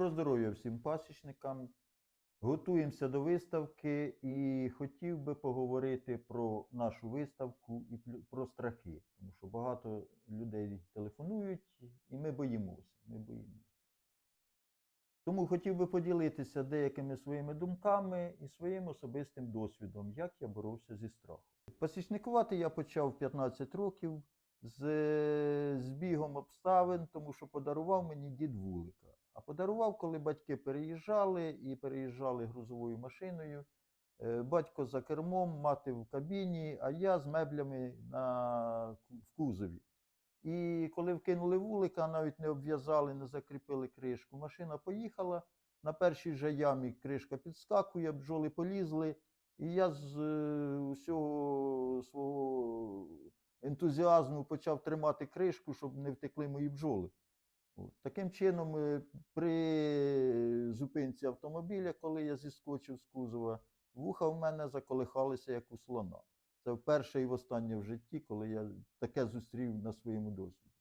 Доброго здоров'я всім пасічникам. Готуємося до виставки і хотів би поговорити про нашу виставку і про страхи. Тому що багато людей телефонують, і ми боїмося. Ми боїмося. Тому хотів би поділитися деякими своїми думками і своїм особистим досвідом, як я боровся зі страхом. Пасічникувати я почав 15 років з збігом обставин, тому що подарував мені дід вулика. А подарував, коли батьки переїжджали і переїжджали грузовою машиною. Е, Батько за кермом, мати в кабіні, а я з меблями на, в кузові. І коли вкинули вулика, навіть не обв'язали, не закріпили кришку. Машина поїхала. На першій же ямі кришка підскакує, бджоли полізли. І я з е, усього свого ентузіазму почав тримати кришку, щоб не втекли мої бджоли. Таким чином, е, при зупинці автомобіля, коли я зіскочив з кузова, вуха в мене заколихалися, як у слона. Це вперше і востаннє в житті, коли я таке зустрів на своєму досвіді.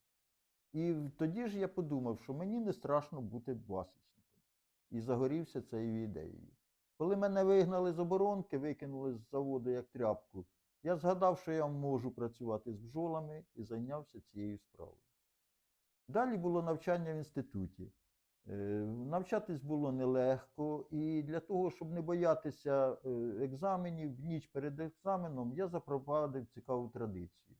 І тоді ж я подумав, що мені не страшно бути пасічником. І загорівся цією ідеєю. Коли мене вигнали з оборонки, викинули з заводу як тряпку, я згадав, що я можу працювати з бджолами і зайнявся цією справою. Далі було навчання в інституті. Е, Навчатись було нелегко, і для того, щоб не боятися е, екзаменів, ніч перед екзаменом я запровадив цікаву традицію.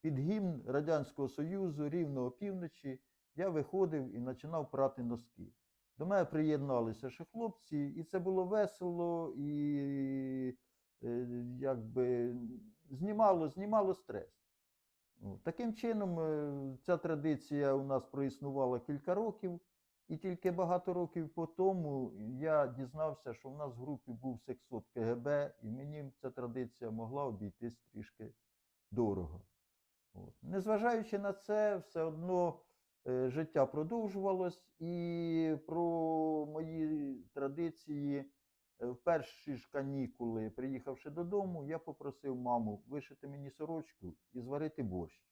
Під гімн Радянського Союзу рівно опівночі я виходив і починав прати носки. До мене приєдналися ще хлопці, і це було весело і е, якби знімало, знімало стрес. Таким чином, е, ця традиція у нас проіснувала кілька років, і тільки багато років по тому я дізнався, що в нас в групі був сексот КГБ, і мені ця традиція могла обійтись трішки дорого. От. Незважаючи на це, все одно е, життя продовжувалось, і про мої традиції в перші ж канікули, приїхавши додому, я попросив маму вишити мені сорочку і зварити борщ.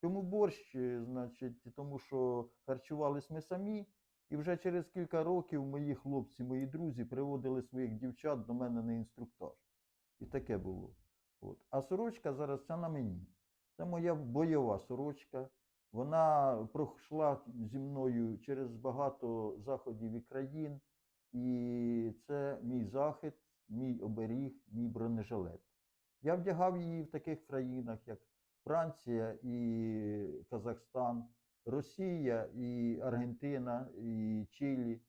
Чому борщ? Е, Значить, тому що харчувались ми самі, і вже через кілька років мої хлопці, мої друзі приводили своїх дівчат до мене на інструктаж. І таке було. От. А сорочка зараз ця на мені. Це моя бойова сорочка. Вона пройшла зі мною через багато заходів і країн. І це мій захист, мій оберіг, мій бронежилет. Я вдягав її в таких країнах, як Франція і Казахстан, Росія і Аргентина, і Чилі.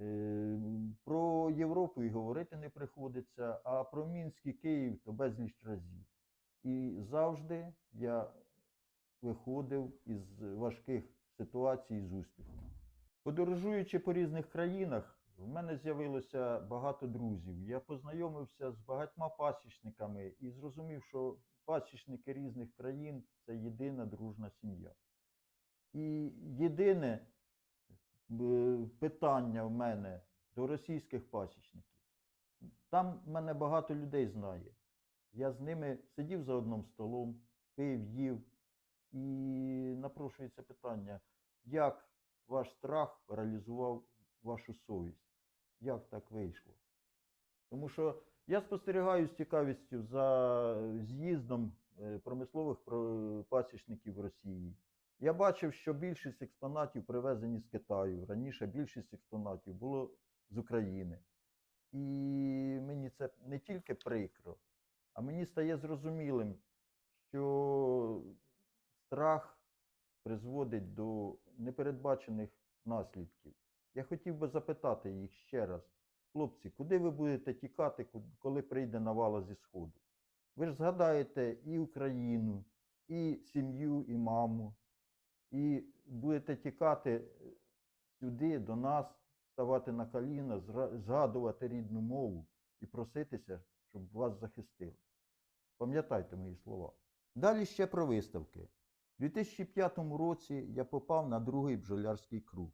Е, Про Європу і говорити не приходиться, а про Мінськ і Київ то безліч разів. І завжди я виходив із важких ситуацій з успіхом. Подорожуючи по різних країнах, в мене з'явилося багато друзів. Я познайомився з багатьма пасічниками і зрозумів, що пасічники різних країн це єдина дружна сім'я. І єдине е, питання в мене до російських пасічників. Там мене багато людей знає. Я з ними сидів за одним столом, пив, їв. І напрошується питання, як ваш страх паралізував вашу совість? Як так вийшло? Тому що я спостерігаю з цікавістю за з'їздом е, промислових пасічників Росії. Я бачив, що більшість експонатів привезені з Китаю. Раніше більшість експонатів було з України. І мені це не тільки прикро, а мені стає зрозумілим, що страх призводить до непередбачених наслідків. Я хотів би запитати їх ще раз, хлопці, куди ви будете тікати, коли прийде навала зі Сходу? Ви ж згадаєте і Україну, і сім'ю, і маму, і будете тікати е, сюди, до нас, ставати на коліна, згадувати рідну мову і проситися, щоб вас захистили. Пам'ятайте мої слова. Далі ще про виставки. У 2005 році я попав на другий бджолярський круг.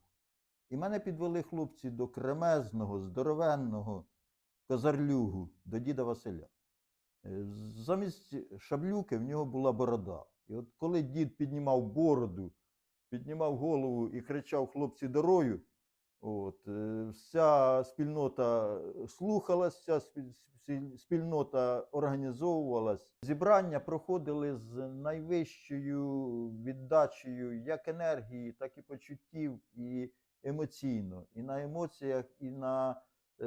І мене підвели хлопці до кремезного, здоровенного козарлюгу, до діда Василя. Е, Замість шаблюки в нього була борода. І от коли дід піднімав бороду, піднімав голову і кричав хлопці дорою, От, е, вся спільнота слухалась, вся спіль- спіль- спільнота організовувалась. Зібрання проходили з найвищою віддачею як енергії, так і почуттів, і емоційно, і на емоціях, і на е,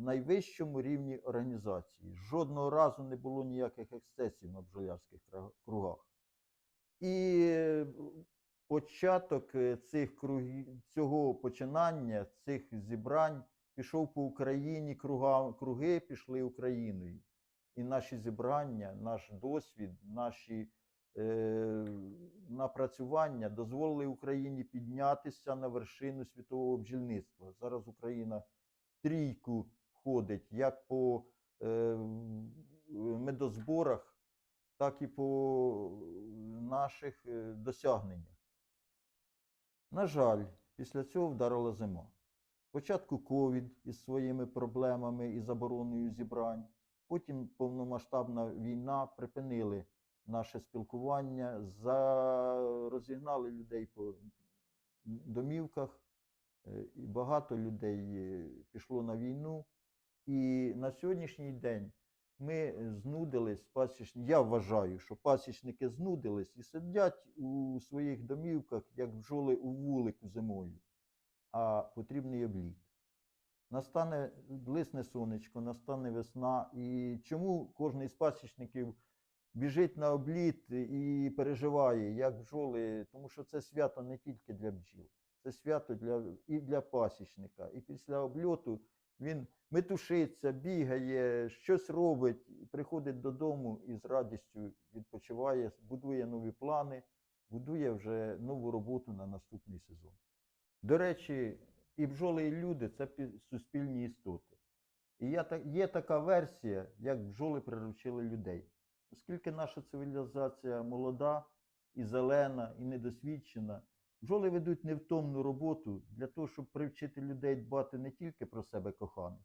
найвищому рівні організації. Жодного разу не було ніяких ексцесів на бджолярських кругах. І початок е, цих кругів, цього починання, цих зібрань пішов по Україні, круга, круги пішли Україною. І наші зібрання, наш досвід, наші напрацювання дозволили Україні піднятися на вершину світового бджільництва. Зараз Україна трійку входить як по е, медозборах, так і по наших е, досягненнях. На жаль, після цього вдарила зима. Спочатку ковід із своїми проблемами і забороною зібрань, потім повномасштабна війна припинили наше спілкування, за... розігнали людей по домівках, е, і багато людей е, пішло на війну. І на сьогоднішній день ми знудились, пасічні. Я вважаю, що пасічники знудились і сидять у своїх домівках, як бджоли у вулику зимою, а потрібний обліт. Настане блисне сонечко, настане весна. І чому кожен із пасічників біжить на обліт і переживає, як бджоли, тому що це свято не тільки для бджіл, це свято для, і для пасічника. І після обльоту він метушиться, бігає, щось робить, приходить додому і з радістю відпочиває, будує нові плани, будує вже нову роботу на наступний сезон. До речі, і бджоли, і люди це суспільні істоти. І є така версія, як бджоли приручили людей. Оскільки наша цивілізація молода і зелена, і недосвідчена, бджоли ведуть невтомну роботу для того, щоб привчити людей дбати не тільки про себе коханих,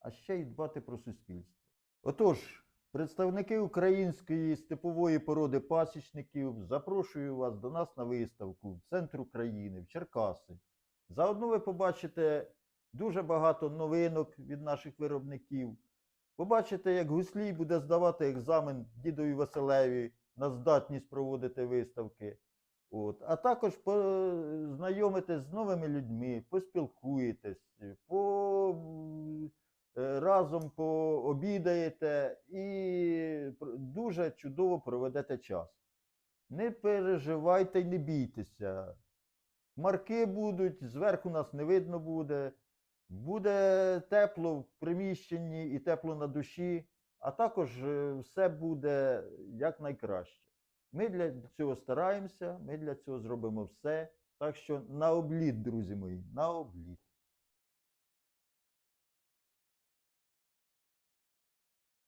а ще й дбати про суспільство. Отож, представники української степової породи пасічників, запрошую вас до нас на виставку в центр України, в Черкаси. Заодно ви побачите дуже багато новинок від наших виробників. Побачите, як Гуслій буде здавати екзамен дідові Василеві на здатність проводити виставки. От. А також познайомитесь з новими людьми, поспілкуєтесь, по, е, разом пообідаєте і дуже чудово проведете час. Не переживайте й не бійтеся. Хмарки будуть, зверху нас не видно буде. Буде тепло в приміщенні і тепло на душі, а також е, все буде якнайкраще. Ми для цього стараємося, ми для цього зробимо все. Так що на обліт, друзі мої, на обліт.